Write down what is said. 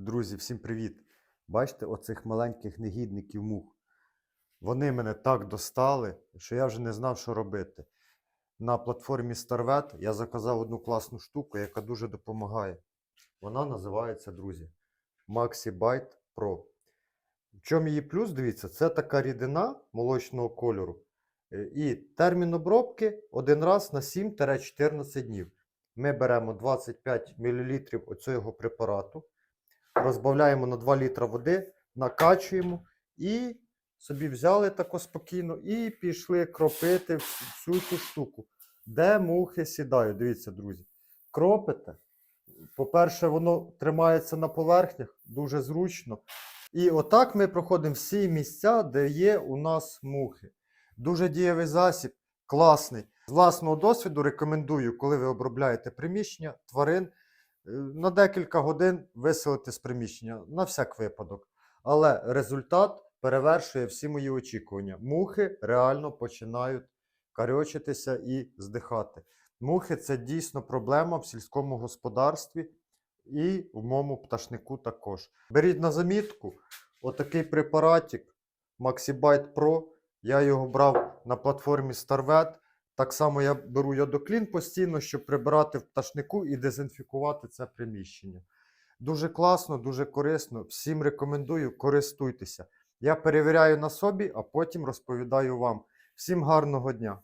Друзі, всім привіт! Бачите оцих маленьких негідників мух. Вони мене так достали, що я вже не знав, що робити. На платформі StarVet я заказав одну класну штуку, яка дуже допомагає. Вона називається, друзі, MaxiBite Pro. В чому її плюс, дивіться, це така рідина молочного кольору. Е, І термін обробки один раз на 7-14 днів. Ми беремо 25 мл оцього препарату, розбавляємо на 2 літра води, накачуємо і собі взяли тако спокійно і пішли кропити всю цю штуку. Де мухи сідають? Дивіться, друзі. Кропите. По-перше, воно тримається на поверхнях дуже зручно. І отак ми проходимо всі місця, де є у нас мухи. Дуже дієвий засіб, класний. З власного досвіду рекомендую, коли ви обробляєте приміщення, тварин, на декілька годин виселити з приміщення на всяк випадок. Але результат перевершує всі мої очікування. Мухи реально починають карьочитися і здихати. Мухи це дійсно проблема в сільському господарстві і в моєму пташнику також. Беріть на замітку отакий препаратик MaxiBite Pro. Я його брав на платформі StarVet. Так само я беру йодоклін постійно, щоб прибирати в пташнику і дезінфікувати це приміщення. Дуже класно, дуже корисно. Всім рекомендую, користуйтеся. Я перевіряю на собі, а потім розповідаю вам. Всім гарного дня!